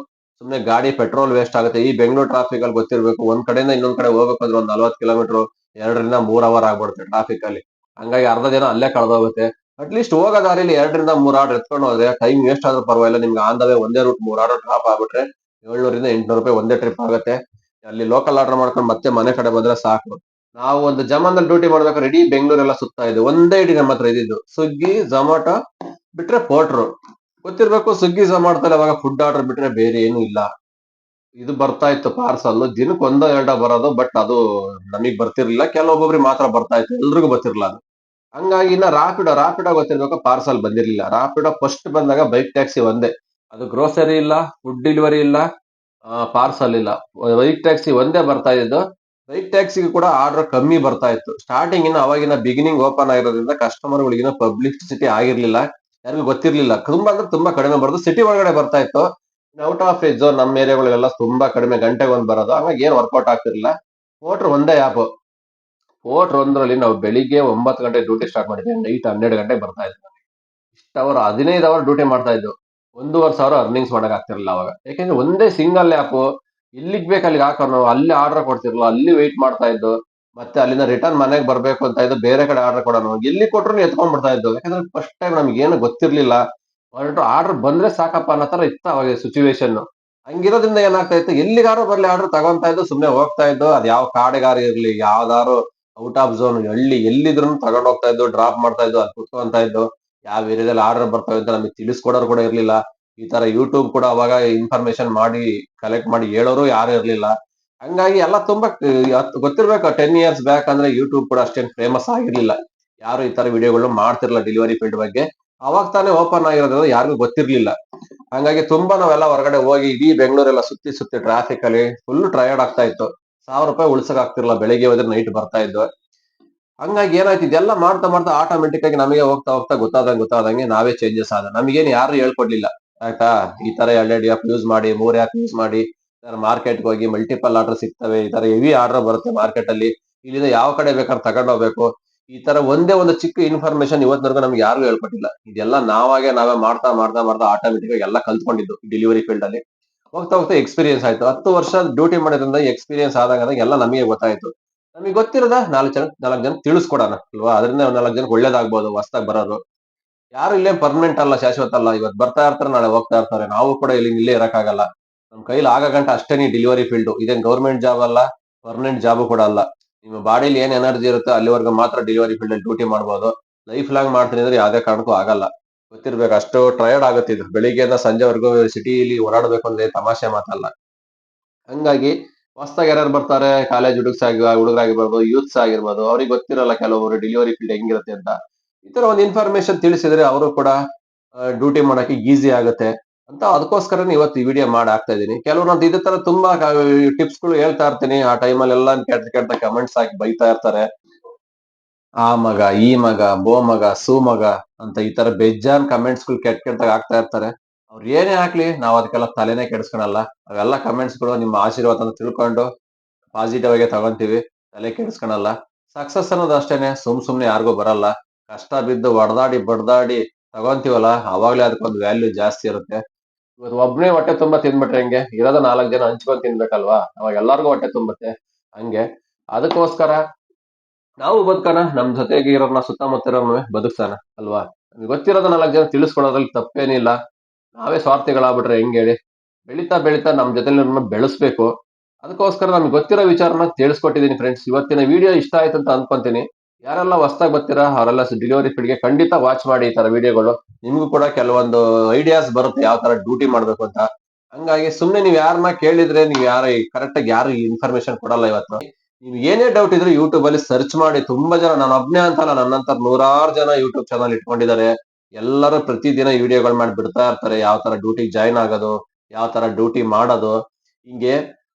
ಸುಮ್ನೆ ಗಾಡಿ ಪೆಟ್ರೋಲ್ ವೇಸ್ಟ್ ಆಗುತ್ತೆ. ಈ ಬೆಂಗಳೂರು ಟ್ರಾಫಿಕ್ ಅಲ್ಲಿ ಗೊತ್ತಿರ್ಬೇಕು. ಒಂದ್ ಕಡೆಯಿಂದ ಇನ್ನೊಂದ್ ಕಡೆ ಹೋಗ್ಬೇಕಂದ್ರೆ ಒಂದ್ ನಲ್ವತ್ ಕಿಲೋಮೀಟರ್ ಎರಡರಿಂದ ಮೂರ್ ಅವರ್ ಆಗ್ಬಿಡುತ್ತೆ ಟ್ರಾಫಿಕ್ ಅಲ್ಲಿ. ಹಂಗಾಗಿ ಅರ್ಧ ದಿನ ಅಲ್ಲೇ ಕಳೆದೋಗುತ್ತೆ. ಅಟ್ಲೀಸ್ಟ್ ಹೋಗೋ ದಾರಿಲಿ ಎರಡರಿಂದ ಮೂರ್ ಆರ್ಡರ್ ಎತ್ಕೊಂಡು ಹೋದ್ರೆ ಟೈಮ್ ವೇಸ್ಟ್ ಆದ್ರೂ ಪರವಾಗಿಲ್ಲ. ನಿಮ್ಗೆ ಆನ್ ದ ಒಂದೇ ರೂಟ್ ಮೂರ್ ಆರ್ಡರ್ ಡ್ರಾಪ್ ಆಗ್ಬಿಟ್ರೆ ಏಳ್ನೂರಿಂದ ಎಂಟ್ನೂರು ರೂಪಾಯಿ ಒಂದೇ ಟ್ರಿಪ್ ಆಗುತ್ತೆ. ಅಲ್ಲಿ ಲೋಕಲ್ ಆರ್ಡರ್ ಮಾಡ್ಕೊಂಡು ಮತ್ತೆ ಮನೆ ಕಡೆ ಬಂದ್ರೆ ಸಾಕು. ನಾವು ಒಂದು ಜಮಾನಲ್ಲಿ ಡ್ಯೂಟಿ ಮಾಡ್ಬೇಕಾದ್ರೆ ಇಡೀ ಬೆಂಗಳೂರೆಲ್ಲ ಸುತ್ತಾ ಇದೆ ಒಂದೇ ಇಡೀ ನಮ್ಮ ಹತ್ರ ಇದ್ದಿದ್ದು. ಸ್ವಿಗ್ಗಿ ಜೊಮಾಟೊ ಬಿಟ್ರೆ ಪೋಟ್ರು ಗೊತ್ತಿರ್ಬೇಕು ಸ್ವಿಗ್ಗಿ ಮಾಡ್ತಾರೆ, ಅವಾಗ ಫುಡ್ ಆರ್ಡರ್ ಬಿಟ್ರೆ ಬೇರೆ ಏನು ಇಲ್ಲ. ಇದು ಬರ್ತಾ ಇತ್ತು ಪಾರ್ಸಲ್ ದಿನಕ್ಕೆ ಒಂದೋ ಎರಡೋ ಬರೋದು ಬಟ್ ಅದು ನಮಗ್ ಬರ್ತಿರ್ಲಿಲ್ಲ. ಕೆಲವೊಬ್ಬೊಬ್ರಿಗೆ ಮಾತ್ರ ಬರ್ತಾ ಇತ್ತು. ಎಲ್ರಿಗೂ ಬರ್ತಿರ್ಲಿಲ್ಲ ಅದು. ಹಂಗಾಗಿ ಇನ್ನ ರಾಪಿಡೋ ರಾಪಿಡೋ ಗೊತ್ತಿರ್ಬೇಕು ಪಾರ್ಸಲ್ ಬಂದಿರ್ಲಿಲ್ಲ. ರಾಪಿಡೋ ಫಸ್ಟ್ ಬಂದಾಗ ಬೈಕ್ ಟ್ಯಾಕ್ಸಿ ಒಂದೇ. ಅದು ಗ್ರೋಸರಿ ಇಲ್ಲ ಫುಡ್ ಡೆಲಿವರಿ ಇಲ್ಲ ಪಾರ್ಸಲ್ ಇಲ್ಲ. ಬೈಕ್ ಟ್ಯಾಕ್ಸಿ ಒಂದೇ ಬರ್ತಾ ಇದ್ದು. ಬೈಕ್ ಟ್ಯಾಕ್ಸಿಗೆ ಕೂಡ ಆರ್ಡರ್ ಕಮ್ಮಿ ಬರ್ತಾ ಇತ್ತು. ಸ್ಟಾರ್ಟಿಂಗ್ ಇನ್ನ ಅವಾಗಿನ ಬಿಗಿನಿಂಗ್ ಓಪನ್ ಆಗಿರೋದ್ರಿಂದ ಕಸ್ಟಮರ್ ಗಳಿಗಿನ ಪಬ್ಲಿಸಿಟಿ ಆಗಿರ್ಲಿಲ್ಲ. ಯಾರಿಗೂ ಗೊತ್ತಿರ್ಲಿಲ್ಲ. ತುಂಬಾ ಅಂದ್ರೆ ತುಂಬಾ ಕಡಿಮೆ ಬರೋದು. ಸಿಟಿ ಒಳಗಡೆ ಬರ್ತಾ ಇತ್ತು. ಔಟ್ ಆಫ್ ಝೋನ್ ನಮ್ಮ ಏರಿಯಾಗಳೆಲ್ಲ ತುಂಬಾ ಕಡಿಮೆ ಗಂಟೆಗೆ ಒಂದು ಬರೋದು. ಹಂಗಾಗಿ ಏನು ವರ್ಕೌಟ್ ಆಗ್ತಿರ್ಲಿಲ್ಲ. ಪೋಟ್ರ್ ಒಂದೇ ಆಪ್ ಪೋಟ್ರ್ ಒಂದರಲ್ಲಿ ನಾವು ಬೆಳಿಗ್ಗೆ ಒಂಬತ್ತು ಗಂಟೆ ಡ್ಯೂಟಿ ಸ್ಟಾರ್ಟ್ ಮಾಡಿದ್ವಿ. ನೈಟ್ ಹನ್ನೆರಡು ಗಂಟೆಗೆ ಬರ್ತಾ ಇದ್ವಿ. ಇಷ್ಟು ಅವರು, ಹದಿನೈದು ಅವರ್ ಡ್ಯೂಟಿ ಮಾಡ್ತಾ ಇದ್ವು ಒಂದೂವರೆ ಸಾವಿರ ಅರ್ನಿಂಗ್ಸ್ ಮಾಡಕ್ ಆಗ್ತಿರಲಿಲ್ಲ ಅವಾಗ. ಯಾಕೆಂದ್ರೆ ಒಂದೇ ಸಿಂಗಲ್ ಆಪ್ ಎಲ್ಲಿಗೆ ಬೇಕು ಅಲ್ಲಿಗೆ ನಾವು ಅಲ್ಲಿ ಆರ್ಡರ್ ಕೊಡ್ತಿರ್ಲಿಲ್ಲ ಅಲ್ಲಿ ವೆಯ್ಟ್ ಮಾಡ್ತಾ ಇದ್ದು. ಮತ್ತೆ ಅಲ್ಲಿಂದ ರಿಟರ್ನ್ ಮನೆಗೆ ಬರಬೇಕು ಅಂತ ಇದ್ದು ಬೇರೆ ಕಡೆ ಆರ್ಡರ್ ಕೊಡೋಣ ಎಲ್ಲಿ ಕೊಟ್ರು ಎತ್ಕೊಂಡ್ ಬಿಡ್ತಾ ಇದ್ದು ಯಾಕಂದ್ರೆ ಫಸ್ಟ್ ಟೈಮ್ ನಮ್ಗೆ ಏನು ಗೊತ್ತಿರ್ಲಿಲ್ಲ. ಹೊರಟು ಆರ್ಡರ್ ಬಂದ್ರೆ ಸಾಕಪ್ಪ ಅನ್ನೋ ತರ ಇತ್ತು ಅವಾಗ ಸಿಚುವೇಶನ್ ಹಂಗಿರೋದ್ರಿಂದ ಏನಾಗ್ತಾ ಇತ್ತು ಎಲ್ಲಿಗಾರು ಬರ್ಲಿ ಆರ್ಡರ್ ತಗೊಂತಾ ಇದ್ದು ಸುಮ್ನೆ ಹೋಗ್ತಾ ಇದ್ದು, ಅದ್ ಯಾವ ಕಾಡಿಗಾರ ಇರ್ಲಿ ಯಾವ್ದಾರು ಔಟ್ ಆಫ್ ಝೋನ್ ಹಳ್ಳಿ ಎಲ್ಲಿದ್ರು ತಗೊಂಡ್ ಹೋಗ್ತಾ ಇದ್ದು ಡ್ರಾಪ್ ಮಾಡ್ತಾ ಇದ್ದು, ಅದು ಕುತ್ಕೊಂತ ಇದ್ದು, ಯಾವ ಏರಿಯಾದಲ್ಲಿ ಆರ್ಡರ್ ಬರ್ತಾ ಅಂತ ನಮಗೆ ತಿಳಿಸ್ಕೊಡೋರು ಕೂಡ ಇರ್ಲಿಲ್ಲ. ಈ ತರ ಯೂಟ್ಯೂಬ್ ಕೂಡ ಅವಾಗ ಇನ್ಫಾರ್ಮೇಶನ್ ಮಾಡಿ ಕಲೆಕ್ಟ್ ಮಾಡಿ ಹೇಳೋರು ಯಾರು ಇರ್ಲಿಲ್ಲ. ಹಂಗಾಗಿ ಎಲ್ಲ ತುಂಬಾ ಗೊತ್ತಿರ್ಬೇಕು ಟೆನ್ ಇಯರ್ಸ್ ಬ್ಯಾಕ್ ಅಂದ್ರೆ ಯೂಟ್ಯೂಬ್ ಕೂಡ ಅಷ್ಟೇನ್ ಫೇಮಸ್ ಆಗಿರ್ಲಿಲ್ಲ. ಯಾರು ಈ ತರ ವಿಡಿಯೋಗಳು ಮಾಡ್ತಿರ್ಲಿಲ್ಲ ಡೆಲಿವರಿ ಫೀಲ್ಡ್ ಬಗ್ಗೆ. ಅವಾಗ ತಾನೇ ಓಪನ್ ಆಗಿರೋದ್ರಿಂದ ಯಾರಿಗೂ ಗೊತ್ತಿರ್ಲಿಲ್ಲ. ಹಂಗಾಗಿ ತುಂಬಾ ನಾವೆಲ್ಲ ಹೊರಗಡೆ ಹೋಗಿ ಇಡೀ ಬೆಂಗಳೂರೆಲ್ಲ ಸುತ್ತಿ ಸುತ್ತಿ ಟ್ರಾಫಿಕ್ ಅಲ್ಲಿ ಫುಲ್ ಟ್ರಯರ್ಡ್ ಆಗ್ತಾ ಇತ್ತು. ಸಾವಿರ ರೂಪಾಯಿ ಉಳ್ಸಕ್ ಆಗ್ತಿರ್ಲಿಲ್ಲ. ಬೆಳಿಗ್ಗೆ ಹೋದ್ರೆ ನೈಟ್ ಬರ್ತಾ ಇದ್ವು. ಹಂಗಾಗಿ ಏನಾಯ್ತು, ಇದೆಲ್ಲ ಮಾಡ್ತಾ ಮಾಡ್ತಾ ಆಟೋಮೆಟಿಕ್ ಆಗಿ ನಮಗೆ ಹೋಗ್ತಾ ಹೋಗ್ತಾ ಗೊತ್ತಾದಂಗೆ ಗೊತ್ತಾದಂಗೆ ನಾವೇ ಚೇಂಜಸ್ ಆದ. ನಮಗೇನು ಯಾರು ಹೇಳ್ಕೊಡ್ಲಿಲ್ಲ. ಆಯ್ತಾ? ಈ ತರ ಎರಡು ಆಪ್ ಯೂಸ್ ಮಾಡಿ, ಮೂರ್ ಆ್ಯಪ್ ಯೂಸ್ ಮಾಡಿ ಮಾರ್ಕೆಟ್ಗೆ ಹೋಗಿ ಮಲ್ಟಿಪಲ್ ಆರ್ಡರ್ ಸಿಗ್ತವೆ, ಈ ತರ ಹೆವಿ ಆರ್ಡರ್ ಬರುತ್ತೆ ಮಾರ್ಕೆಟ್ ಅಲ್ಲಿ. ಇಲ್ಲಿಂದ ಯಾವ ಕಡೆ ಬೇಕಾದ್ರೆ ತಗೊಂಡ್ ಹೋಗ್ಬೇಕು. ಈ ತರ ಒಂದೇ ಒಂದು ಚಿಕ್ಕ ಇನ್ಫಾರ್ಮೇಶನ್ ಇವತ್ತಿನವರೆಗೂ ನಮ್ಗೆ ಯಾರು ಹೇಳ್ಕೊಟ್ಟಿಲ್ಲ. ಇದೆಲ್ಲ ನಾವಾಗೆ ನಾವೇ ಮಾಡ್ತಾ ಮಾಡ್ತಾ ಮಾಡ್ತಾ ಆಟೋಮೆಟಿಕ್ ಆಗಿ ಎಲ್ಲ ಕಲ್ತ್ಕೊಂಡಿದ್ದು ಡೆಲಿವರಿ ಫೀಲ್ಡ್ ಅಲ್ಲಿ. ಹೋಗ್ತಾ ಹೋಗ್ತಾ ಎಕ್ಸ್ಪೀರಿಯನ್ಸ್ ಆಯ್ತು. ಹತ್ತು ವರ್ಷ ಡ್ಯೂಟಿ ಮಾಡಿದ್ರಿಂದ ಎಕ್ಸ್ಪೀರಿಯನ್ಸ್ ಆದಾಗ ಎಲ್ಲ ನಮಗೆ ಗೊತ್ತಾಯ್ತು. ನಮಗೆ ಗೊತ್ತಿರೋದ ನಾಲ್ಕು ಜನ ನಾಲ್ಕು ಜನ ತಿಳಿಸ್ಕೊಡೋಣ, ಅಲ್ವಾ? ಅದರಿಂದ ನಾಲ್ಕು ಜನಕ್ಕೆ ಒಳ್ಳೇದಾಗ್ಬೋದು, ಹೊಸ್ದಾಗ್ ಬರೋರು ಯಾರು ಇಲ್ಲೇ ಪರ್ಮನೆಂಟ್ ಅಲ್ಲ, ಶಾಶ್ವತ ಅಲ್ಲ. ಇವತ್ತು ಬರ್ತಾ ಇರ್ತಾರೆ, ನಾಳೆ ಹೋಗ್ತಾ ಇರ್ತಾರೆ. ನಾವು ಕೂಡ ಇಲ್ಲಿ, ಇಲ್ಲೇ ಇರಕ್ಕಾಗಲ್ಲ. ನಮ್ ಕೈಲಿ ಆಗ ಗಂಟ ಅಷ್ಟೇ ಡೆಲಿವರಿ ಫೀಲ್ಡ್ ಇದೇನ್ ಗೌರ್ಮೆಂಟ್ ಜಾಬ್ ಅಲ್ಲ ಪರ್ಮನೆಂಟ್ ಜಾಬ್ ಕೂಡ ಅಲ್ಲ. ನಿಮ್ಮ ಬಾಡಿಲಿ ಏನ್ ಎನರ್ಜಿ ಇರುತ್ತೋ ಅಲ್ಲಿವರೆಗೂ ಮಾತ್ರ ಡೆಲಿವರಿ ಫೀಲ್ಡ್ ಅಲ್ಲಿ ಡ್ಯೂಟಿ ಮಾಡ್ಬೋದು. ಲೈಫ್ ಲಾಂಗ್ ಮಾಡ್ತೀನಿ ಅಂದ್ರೆ ಯಾವ್ದೇ ಕಾರಣಕ್ಕೂ ಆಗಲ್ಲ. ಗೊತ್ತಿರ್ಬೇಕು, ಅಷ್ಟು ಟಯರ್ಡ್ ಆಗುತ್ತೆ ಇದು. ಬೆಳಿಗ್ಗೆಯಿಂದ ಸಂಜೆವರೆಗೂ ಸಿಟಿಲಿ ಓಡಾಡಬೇಕು ಅಂದ್ರೆ ತಮಾಷೆ ಮಾತಲ್ಲ. ಹಂಗಾಗಿ ಹೊಸದಾಗಿ ಯಾರ್ಯಾರು ಬರ್ತಾರೆ ಕಾಲೇಜ್ ಹುಡುಗ್ಸ್ ಆಗಿ ಹುಡುಗರಾಗಿರ್ಬೋದು ಯೂತ್ಸ್ ಆಗಿರ್ಬೋದು, ಅವ್ರಿಗೆ ಗೊತ್ತಿರಲ್ಲ ಕೆಲವೊಬ್ರು ಡೆಲಿವರಿ ಫೀಲ್ಡ್ ಹೆಂಗಿರುತ್ತೆ ಅಂತ. ಈ ತರ ಒಂದು ಇನ್ಫಾರ್ಮೇಶನ್ ತಿಳಿಸಿದ್ರೆ ಅವರು ಕೂಡ ಡ್ಯೂಟಿ ಮಾಡೋಕೆ ಈಸಿ ಆಗುತ್ತೆ. ಅಂತ ಅದಕ್ಕೋಸ್ಕರನೇ ಇವತ್ತು ಈ ವಿಡಿಯೋ ಮಾಡಿ ಹಾಕ್ತಾ ಇದೀನಿ ಕೆಲವ್ರು ಇದೇ ತರ ತುಂಬಾ ಟಿಪ್ಸ್ಗಳು ಹೇಳ್ತಾ ಇರ್ತೀನಿ. ಆ ಟೈಮಲ್ಲಿ ಎಲ್ಲ ಕೆಟ್ಟ ಕೆಟ್ಟ ಕಮೆಂಟ್ಸ್ ಹಾಕಿ ಬೈತಾ ಇರ್ತಾರೆ. ಆ ಮಗ, ಈ ಮಗ, ಬೋ ಮಗ, ಸೂ ಮಗ ಅಂತ ಈ ತರ ಬೇಜಾನ್ ಕಮೆಂಟ್ಸ್ಗಳು ಕೆಟ್ಟ ಕೆಟ್ಟದಾಗ ಹಾಕ್ತಾ ಇರ್ತಾರೆ. ಅವ್ರು ಏನೇ ಹಾಕ್ಲಿ ನಾವು ಅದಕ್ಕೆಲ್ಲ ತಲೆನೇ ಕೆಡಿಸ್ಕೊಳಲ್ಲ. ಅವೆಲ್ಲ ಕಮೆಂಟ್ಸ್ಗಳು ನಿಮ್ಮ ಆಶೀರ್ವಾದ ಅಂತ ತಿಳ್ಕೊಂಡು ಪಾಸಿಟಿವ್ ಆಗಿ ತಗೊಂತೀವಿ. ತಲೆ ಕೆಡಿಸ್ಕೊಳಲ್ಲ. ಸಕ್ಸಸ್ ಅನ್ನೋದು ಅಷ್ಟೇನೆ. ಸುಮ್ ಸುಮ್ನೆ ಯಾರಿಗೂ ಬರಲ್ಲ. ಕಷ್ಟ ಬಿದ್ದು ಹೊಡೆದಾಡಿ ಬಡ್ದಾಡಿ ತಗೊಂತೀವಲ್ಲ, ಅವಾಗ್ಲೇ ಅದಕ್ಕೊಂದು ವ್ಯಾಲ್ಯೂ ಜಾಸ್ತಿ ಇರುತ್ತೆ. ಇವತ್ತು ಒಬ್ನೇ ಹೊಟ್ಟೆ ತುಂಬ ತಿಂದ್ಬಿಟ್ರೆ ಹೆಂಗೆ? ಇರೋದ ನಾಲ್ಕು ಜನ ಹಂಚ್ಕೊಂಡು ತಿನ್ಬೇಕಲ್ವಾ? ಅವಾಗ ಎಲ್ಲಾರ್ಗು ಹೊಟ್ಟೆ ತುಂಬುತ್ತೆ. ಹಂಗೆ. ಅದಕ್ಕೋಸ್ಕರ ನಾವು ಬದುಕೋಣ, ನಮ್ ಜೊತೆಗೆ ಇರೋರ್ನ ಸುತ್ತಮುತ್ತ ಇರೋರ್ನ ಅಲ್ವಾ? ನಮ್ಗೆ ಗೊತ್ತಿರೋದ ನಾಲ್ಕು ಜನ ತಿಳಿಸ್ಕೊಳೋದ್ರಲ್ಲಿ ತಪ್ಪೇನಿಲ್ಲ. ನಾವೇ ಸ್ವಾರ್ಥಿಗಳಾಗ್ಬಿಟ್ರೆ ಹೆಂಗ್ ಹೇಳಿ? ಬೆಳೀತಾ ಬೆಳೀತಾ ನಮ್ಮ ಜೊತೆ ಬೆಳೆಸ್ಬೇಕು. ಅದಕ್ಕೋಸ್ಕರ ನಮ್ಗೆ ಗೊತ್ತಿರೋ ವಿಚಾರನ ತಿಳಿಸ್ಕೊಟ್ಟಿದ್ದೀನಿ ಫ್ರೆಂಡ್ಸ್ ಇವತ್ತಿನ ವಿಡಿಯೋ ಇಷ್ಟ ಆಯ್ತು ಅಂತ ಅನ್ಕೊಂತೀನಿ. ಯಾರೆಲ್ಲ ಹೊಸ್ದಾಗಿ ಬರ್ತೀರಾ, ಅವರೆಲ್ಲ ಡೆಲಿವರಿ ಫೀಲ್ಡ್ಗೆ ಖಂಡಿತ ವಾಚ್ ಮಾಡಿ ಈ ತರ ವಿಡಿಯೋಗಳು. ನಿಮ್ಗೂ ಕೂಡ ಕೆಲವೊಂದು ಐಡಿಯಾಸ್ ಬರುತ್ತೆ ಯಾವ ತರ ಡ್ಯೂಟಿ ಮಾಡ್ಬೇಕು ಅಂತ. ಹಂಗಾಗಿ ಸುಮ್ನೆ ನೀವ್ ಯಾರನ್ನ ಕೇಳಿದ್ರೆ ನೀವ್ ಯಾರ ಕರೆಕ್ಟ್ ಆಗಿ ಯಾರು ಇನ್ಫಾರ್ಮೇಶನ್ ಕೊಡಲ್ಲ ಇವತ್ತು. ನೀವು ಏನೇ ಡೌಟ್ ಇದ್ರೆ ಯೂಟ್ಯೂಬ್ ಅಲ್ಲಿ ಸರ್ಚ್ ಮಾಡಿ ತುಂಬಾ ಜನ, ನಾನು ಒಬ್ನೇ ಅಂತಲ್ಲ ನನ್ನಂತರ ನೂರಾರು ಜನ ಯೂಟ್ಯೂಬ್ ಚಾನಲ್ ಇಟ್ಕೊಂಡಿದ್ದಾರೆ. ಎಲ್ಲರೂ ಪ್ರತಿದಿನ ವಿಡಿಯೋಗಳು ಮಾಡಿ ಬಿಡ್ತಾ ಇರ್ತಾರೆ, ಯಾವ ತರ ಡ್ಯೂಟಿ ಜಾಯ್ನ್ ಆಗೋದು, ಯಾವ ತರ ಡ್ಯೂಟಿ ಮಾಡೋದು. ಹಿಂಗೆ,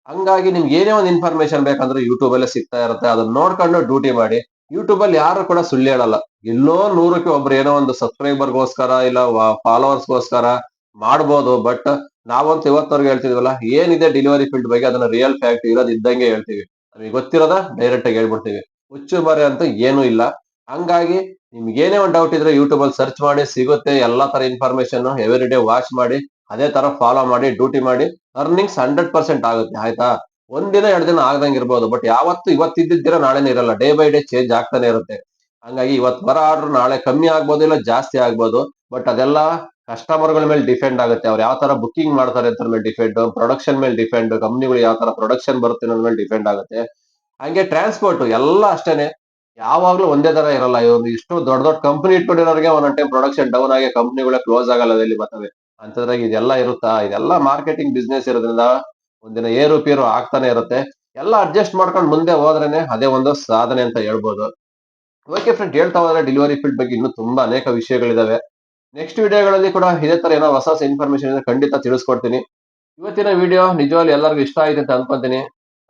ಹಂಗಾಗಿ ನಿಮ್ಗೆ ಏನೇ ಒಂದು ಇನ್ಫಾರ್ಮೇಶನ್ ಬೇಕಂದ್ರೆ ಯೂಟ್ಯೂಬ್ ಅಲ್ಲೇ ಸಿಗ್ತಾ ಇರುತ್ತೆ. ಅದನ್ನ ನೋಡ್ಕೊಂಡು ಡ್ಯೂಟಿ ಮಾಡಿ. ಯೂಟ್ಯೂಬ್ ಅಲ್ಲಿ ಯಾರು ಕೂಡ ಸುಳ್ಳು ಹೇಳಲ್ಲ. ಎಲ್ಲೋ ನೂರಕ್ಕೆ ಒಬ್ರು ಏನೋ ಒಂದು ಸಬ್ಸ್ಕ್ರೈಬರ್ಗೋಸ್ಕರ ಇಲ್ಲ ಫಾಲೋವರ್ಸ್ಗೋಸ್ಕರ ಮಾಡ್ಬೋದು ಬಟ್ ನಾವಂತೂ ಇವತ್ತವರೆಗೆ ಹೇಳ್ತಿದ್ವಲ್ಲ, ಏನಿದೆ ಡೆಲಿವರಿ ಫೀಲ್ಡ್ ಬಗ್ಗೆ ಅದನ್ನ ರಿಯಲ್ ಫ್ಯಾಕ್ಟ್ ಇರೋದು ಇದ್ದಂಗೆ ಹೇಳ್ತೀವಿ. ನಮಗೆ ಗೊತ್ತಿರೋದ ಡೈರೆಕ್ಟ್ ಆಗಿ ಹೇಳ್ಬಿಡ್ತೀವಿ. ಹುಚ್ಚು ಬರೆ ಅಂತ ಏನೂ ಇಲ್ಲ. ಹಂಗಾಗಿ ನಿಮ್ಗೆ ಏನೇ ಒಂದು ಡೌಟ್ ಇದ್ರೆ ಯೂಟ್ಯೂಬ್ ಅಲ್ಲಿ ಸರ್ಚ್ ಮಾಡಿ, ಸಿಗುತ್ತೆ ಎಲ್ಲಾ ತರ ಇನ್ಫಾರ್ಮೇಶನ್ ಎವ್ರಿ ಡೇ ವಾಚ್ ಮಾಡಿ, ಅದೇ ತರ ಫಾಲೋ ಮಾಡಿ ಡ್ಯೂಟಿ ಮಾಡಿ ಅರ್ನಿಂಗ್ಸ್ ಹಂಡ್ರೆಡ್ ಪರ್ಸೆಂಟ್ ಆಗುತ್ತೆ, ಆಯ್ತಾ? ಒಂದಿನ, ಎರಡು ದಿನ ಆಗದಂಗೆ ಇರ್ಬೋದು. ಬಟ್ ಯಾವತ್ತು ಇವತ್ತಿದ್ದೀರಾ ನಾಳೆನೇ ಇರಲ್ಲ. ಡೇ ಬೈ ಡೇ ಚೇಂಜ್ ಆಗ್ತಾನೆ ಇರುತ್ತೆ. ಹಂಗಾಗಿ ಇವತ್ತು ಬರೋ ಆರ್ಡರ್ ನಾಳೆ ಕಮ್ಮಿ ಆಗ್ಬೋದು ಇಲ್ಲ ಜಾಸ್ತಿ ಆಗ್ಬೋದು. ಬಟ್ ಅದೆಲ್ಲ ಕಸ್ಟಮರ್ಗಳ ಮೇಲೆ ಡಿಪೆಂಡ್ ಆಗುತ್ತೆ. ಅವ್ರು ಯಾವ ತರ ಬುಕಿಂಗ್ ಮಾಡ್ತಾರೆ ಅಂತ ಮೇಲೆ ಡಿಪೆಂಡ್ ಪ್ರೊಡಕ್ಷನ್ ಮೇಲೆ ಡಿಪೆಂಡ್ ಕಂಪ್ನಿಗಳು ಯಾವ ತರ ಪ್ರೊಡಕ್ಷನ್ ಬರುತ್ತೆ ಅನ್ನೋದ್ರ ಮೇಲೆ ಡಿಪೆಂಡ್ ಆಗುತ್ತೆ. ಹಂಗೆ ಟ್ರಾನ್ಸ್ಪೋರ್ಟ್ ಎಲ್ಲ ಅಷ್ಟೇನೆ. ಯಾವಾಗ್ಲೂ ಒಂದೇ ತರ ಇರಲ್ಲ. ಇವ್ರು ಇಷ್ಟು ದೊಡ್ಡ ದೊಡ್ಡ ಕಂಪನಿ ಇಟ್ಕೊಂಡಿರೋರಿಗೆ ಒಂದೊಂದ್ ಟೈಮ್ ಪ್ರೊಡಕ್ಷನ್ ಡೌನ್ ಆಗಿ ಕಂಪನಿಗಳೇ ಕ್ಲೋಸ್ ಆಗಲ್ಲ ಇಲ್ಲಿ ಬರ್ತವೆ ಅಂತದ್ರಾಗ ಇದೆಲ್ಲ ಇರುತ್ತಾ? ಇದೆಲ್ಲ ಮಾರ್ಕೆಟಿಂಗ್ ಬಿಸ್ನೆಸ್ ಇರೋದ್ರಿಂದ ಒಂದಿನ ಏರುಪೇರು ಆಗ್ತಾನೆ ಇರುತ್ತೆ. ಎಲ್ಲ ಅಡ್ಜಸ್ಟ್ ಮಾಡ್ಕೊಂಡು ಮುಂದೆ ಹೋದ್ರೇನೆ ಅದೇ ಒಂದು ಸಾಧನೆ ಅಂತ ಹೇಳ್ಬೋದು. ಓಕೆ ಫ್ರೆಂಡ್ ಹೇಳ್ತಾ ಹೋದ್ರೆ ಡೆಲಿವರಿ ಫೀಲ್ಡ್ ಬಗ್ಗೆ ಇನ್ನೂ ತುಂಬಾ ಅನೇಕ ವಿಷಯಗಳಿದಾವೆ. ನೆಕ್ಸ್ಟ್ ವಿಡಿಯೋಗಳಲ್ಲಿ ಕೂಡ ಇದೇ ತರ ಏನೋ ಹೊಸ ಹೊಸ ಇನ್ಫಾರ್ಮೇಶನ್ ಇದೆ ಖಂಡಿತ ತಿಳಿಸ್ಕೊಡ್ತೀನಿ. ಇವತ್ತಿನ ವಿಡಿಯೋ ನಿಜವಾಗ್ಲಿ ಎಲ್ಲರಿಗೂ ಇಷ್ಟ ಆಗಿದೆ ಅಂತ ಅನ್ಕೊಂತೀನಿ.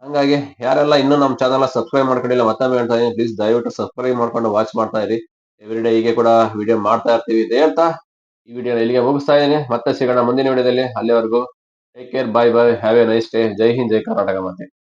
ಹಂಗಾಗಿ ಯಾರೆಲ್ಲ ಇನ್ನೂ ನಮ್ಮ ಚಾನಲ್ ಸಬ್ಸ್ಕ್ರೈಬ್ ಮಾಡ್ಕೊಂಡಿಲ್ಲ, ಮತ್ತೊಮ್ಮೆ ಹೇಳ್ತಾ ಇದ್ದೀನಿ ಪ್ಲೀಸ್ ದಯವಿಟ್ಟು ಸಬ್ಸ್ಕ್ರೈಬ್ ಮಾಡ್ಕೊಂಡು ವಾಚ್ ಮಾಡ್ತಾ ಇರಿ. ಎವ್ರಿ ಡೇ ಹೀಗೆ ಕೂಡ ವಿಡಿಯೋ ಮಾಡ್ತಾ ಇರ್ತೀವಿ ಅಂತ ಹೇಳ್ತಾ ಈ ವಿಡಿಯೋ ಇಲ್ಲಿಗೆ ಮುಗಿಸ್ತಾ ಇದೀನಿ ಮತ್ತೆ ಸಿಗೋಣ ಮುಂದಿನ ವಿಡಿಯೋದಲ್ಲಿ ಅಲ್ಲಿವರೆಗೂ take care bye bye have a nice day ಜೈ ಹಿಂದ್ ಜೈ ಕರ್ನಾಟಕ ಮತ್ತೆ